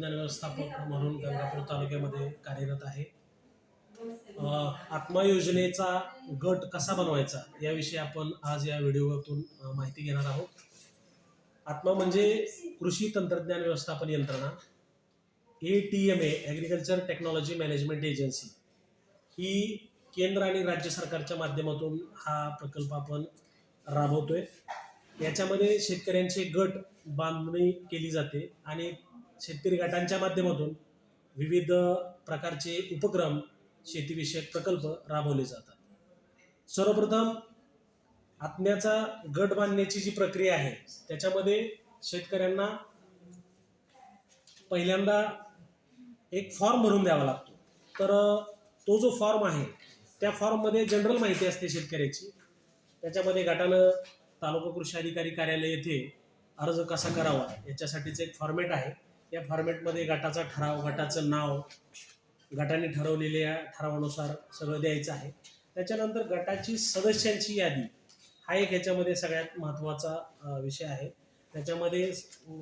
तंत्रज्ञान व्यवस्थापक म्हणून गंगापूर तालुक्यामध्ये कार्यरत आहे. आत्मा योजनेचा गट कसा बनवायचा याविषयी आपण आज या व्हिडिओतून माहिती घेणार आहोत. आत्मा म्हणजे कृषी तंत्रज्ञान व्यवस्थापन यंत्रणा A T M A agriculture technology management agency ही केंद्र आणि राज्य सरकारच्या माध्यमातून हा प्रकल्प आपण राबवतोय. याच्यामध्ये शेतकऱ्यांचे गट बांधणी केली जाते आणि शेतकरी गटांच्या माध्यमातून विविध प्रकारचे उपक्रम शेतीविषयक प्रकल्प राबवले जातात. सर्वप्रथम आत्म्याचा गट बांधण्याची जी प्रक्रिया आहे त्याच्यामध्ये शेतकऱ्यांना पहिल्यांदा एक फॉर्म भरून द्यावा लागतो. तर तो जो फॉर्म आहे त्या फॉर्ममध्ये जनरल माहिती असते शेतकऱ्याची. त्याच्यामध्ये गटानं तालुका कृषी अधिकारी कार्यालय येथे अर्ज कसा करावा याच्यासाठीचं एक फॉर्मॅट आहे. या फॉर्मॅटमध्ये गटाचा ठराव गटाचं नाव गटाने ठरवलेल्या ठरावानुसार सगळं द्यायचं आहे. त्याच्यानंतर गटाची सदस्यांची यादी हा एक ह्याच्यामध्ये सगळ्यात महत्त्वाचा विषय आहे. त्याच्यामध्ये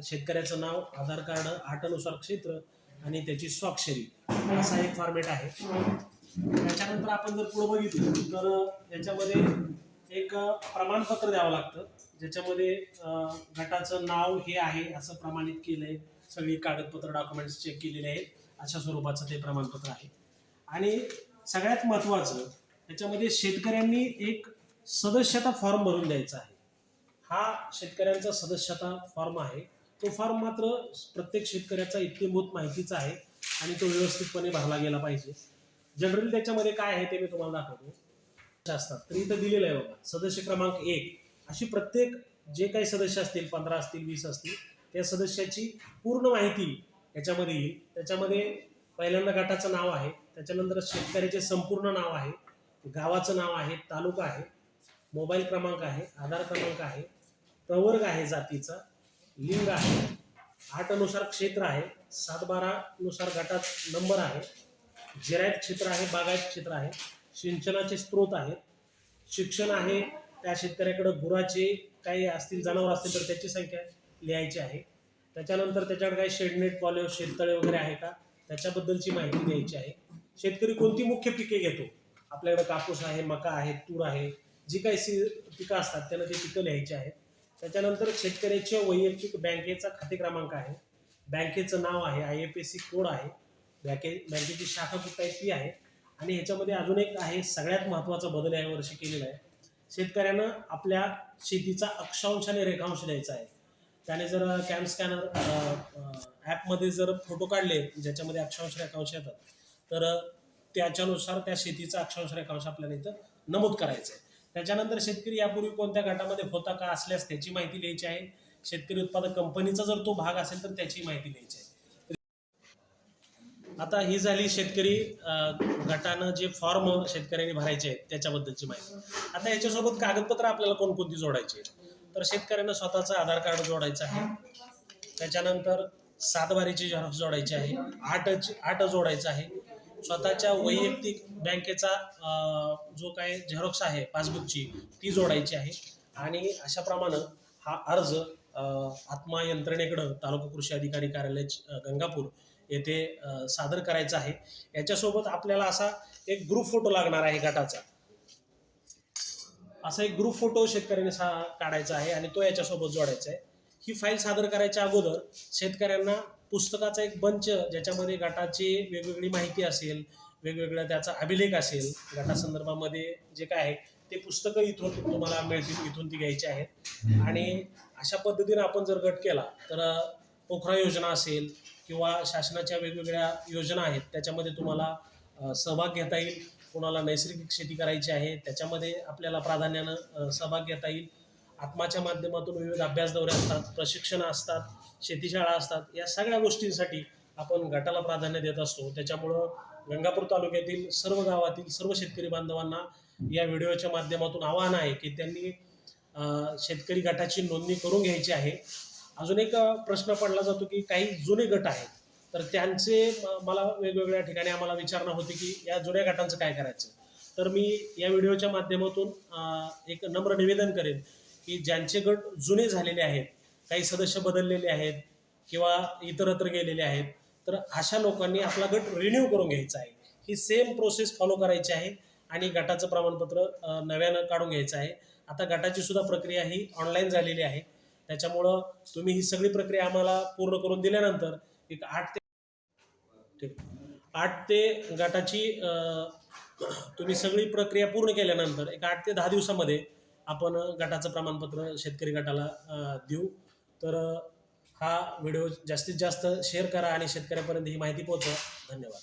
शेतकऱ्याचं नाव आधार कार्ड आठानुसार क्षेत्र आणि त्याची स्वाक्षरी असा एक फॉर्मॅट आहे. त्याच्यानंतर आपण जर पुढं बघितलं तर याच्यामध्ये एक प्रमाणपत्र द्यावं लागतं. ज्याच्यामध्ये गटाचं नाव हे आहे असं प्रमाणित केलं आहे सगळी कागदपत्र डॉक्युमेंट्स चेक केलेले आहेत. अशा स्वरूपाचं ते प्रमाणपत्र आहे. आणि सगळ्यात महत्त्वाचं त्याच्यामध्ये शेतकऱ्यांनी एक सदस्यता फॉर्म भरून द्यायचा आहे. हा शेतकऱ्यांचा सदस्यता फॉर्म आहे. तो फॉर्म मात्र प्रत्येक शेतकऱ्याचा इत्यंभूत माहितीचा आहे आणि तो व्यवस्थितपणे भरला गेला पाहिजे. जनरली त्याच्यामध्ये काय आहे ते मी तुम्हाला दाखवतो. असतात. तर इथं दिलेलं आहे बघा सदस्य क्रमांक एक. अशी प्रत्येक जे काही सदस्य असतील पंधरा असतील वीस असतील त्या सदस्याची पूर्ण माहिती याच्यामध्ये येईल. त्याच्यामध्ये पहिल्यांदा गटाचं नाव आहे. त्याच्यानंतर शेतकऱ्याचे संपूर्ण नाव आहे. गावाचं नाव आहे. तालुका आहे. मोबाईल क्रमांक आहे. आधार क्रमांक आहे. प्रवर्ग आहे जातीचा. लिंग आहे. आठनुसार क्षेत्र आहे. सात बारानुसार गटात नंबर आहे. जिरायत क्षेत्र आहे. बागायत क्षेत्र आहे. सिंचनाचे स्रोत आहेत. शिक्षण आहे. त्या शेतकऱ्याकडं गुराचे काही असतील जनावर असतील तर त्याची संख्या आहे. लिहायची आहे. त्याच्यानंतर त्याच्याकडे काही शेडनेट पॉलिओ शेततळे वगैरे आहे का? त्याच्याबद्दलची माहिती द्यायची आहे. शेतकरी कोणती मुख्य पिके घेतो? आपल्याकडे कापूस आहे मका आहे तूर आहे जी काही सी पिकं असतात त्यांना ते पिकं लिहायची आहेत. त्याच्यानंतर शेतकऱ्याच्या वैयक्तिक बँकेचा खाते क्रमांक आहे. बँकेचं नाव आहे I F S C code आहे. बँके बँकेची शाखा कुठं आहे ती आहे. आणि ह्याच्यामध्ये अजून एक आहे सगळ्यात महत्त्वाचा बदल या वर्षी केलेला आहे. शेतकऱ्यानं आपल्या शेतीचा अक्षांश आणि रेखांश द्यायचा आहे. त्याने जर कॅम स्कॅनर ॲपमध्ये जर फोटो काढले ज्याच्यामध्ये अक्षांश रेखांश येतात तर त्याच्यानुसार त्या शेतीचा अक्षांश रेखांश आपल्याला इथं नमूद करायचं आहे त्याच्यानंतर शेतकरी यापूर्वी कोणत्या गटामध्ये होता का असल्यास त्याची माहिती लिहायची आहे. शेतकरी उत्पादक कंपनीचा जर तो भाग असेल तर त्याची माहिती लिहायची आहे. आता ही झाली शेतकरी गटानं जे फॉर्म शेतकऱ्यांनी भरायचे आहेत त्याच्याबद्दलची माहिती. आता याच्यासोबत कागदपत्र आपल्याला कोणकोणती जोडायची आहेत? तर शेतकऱ्यांना स्वतःचं आधार कार्ड जोडायचं आहे. त्याच्यानंतर सातबारीची झेरॉक्स जोडायची आहे. आठ आठ जोडायचं आहे. स्वतःच्या वैयक्तिक बँकेचा जो काय झेरॉक्स आहे पासबुकची ती जोडायची आहे. आणि अशाप्रमाणे हा अर्ज आत्मा यंत्रणेकडं तालुका कृषी अधिकारी कार्यालय गंगापूर येथे सादर करायचा आहे. याच्यासोबत आपल्याला असा एक ग्रुप फोटो लागणार आहे गटाचा. असा एक ग्रुप फोटो शेतकऱ्याने सा काढायचा आहे आणि तो याच्यासोबत जोडायचा आहे. ही फाईल सादर करायच्या अगोदर शेतकऱ्यांना पुस्तकाचा एक बंच ज्याच्यामध्ये गटाची वेगवेगळी माहिती असेल वेगवेगळा त्याचा अभिलेख असेल गटासंदर्भामध्ये जे काय आहे ते पुस्तकं इथून तुम्हाला मिळतील इथून ती घ्यायची आहेत. आणि अशा पद्धतीने आपण जर गट केला तर पोखरा योजना असेल किंवा शासनाच्या वेगवेगळ्या योजना आहेत त्याच्यामध्ये तुम्हाला सहभाग घेता येईल. कोणाला नैसर्गिक शेती करायची आहे त्याच्यामध्ये आपल्याला प्राधान्यानं सहभाग घेता येईल. आत्माच्या माध्यमातून विविध अभ्यास दौरे असतात प्रशिक्षणं असतात शेतीशाळा असतात या सगळ्या गोष्टींसाठी आपण गटाला प्राधान्य देत असतो. त्याच्यामुळं गंगापूर तालुक्यातील सर्व गावातील सर्व शेतकरी बांधवांना या व्हिडिओच्या माध्यमातून आवाहन आहे की त्यांनी शेतकरी गटाची नोंदणी करून घ्यायची आहे. अजून एक प्रश्न पडला जातो की काही जुने गट आहेत. तर त्यांचे मला वेगवेगळ्या ठिकाणी आम्हाला विचारणा होती की या जुन्या गटांचं काय करायचं. तर मी या व्हिडिओच्या माध्यमातून एक नम्र निवेदन करेन की ज्यांचे गट जुने झालेले आहेत काही सदस्य बदललेले आहेत किंवा इतरत्र गेलेले आहेत तर अशा लोकांनी आपला गट रिन्यू करून घ्यायचा आहे. ही सेम प्रोसेस फॉलो करायची आहे आणि गटाचं प्रमाणपत्र नव्यानं काढून घ्यायचं आहे. आता गटाची सुद्धा प्रक्रिया ही ऑनलाईन झालेली आहे. त्याच्यामुळं तुम्ही ही सगळी प्रक्रिया आम्हाला पूर्ण करून दिल्यानंतर एक आठ ते ठीक आठ ते गटाची तुम्ही सगळी प्रक्रिया पूर्ण केल्यानंतर एक आठ ते दहा दिवसामध्ये आपण गटाचं प्रमाणपत्र शेतकरी गटाला देऊ. तर हा व्हिडिओ जास्तीत जास्त शेअर करा आणि शेतकऱ्यापर्यंत ही माहिती पोहोचवा. धन्यवाद.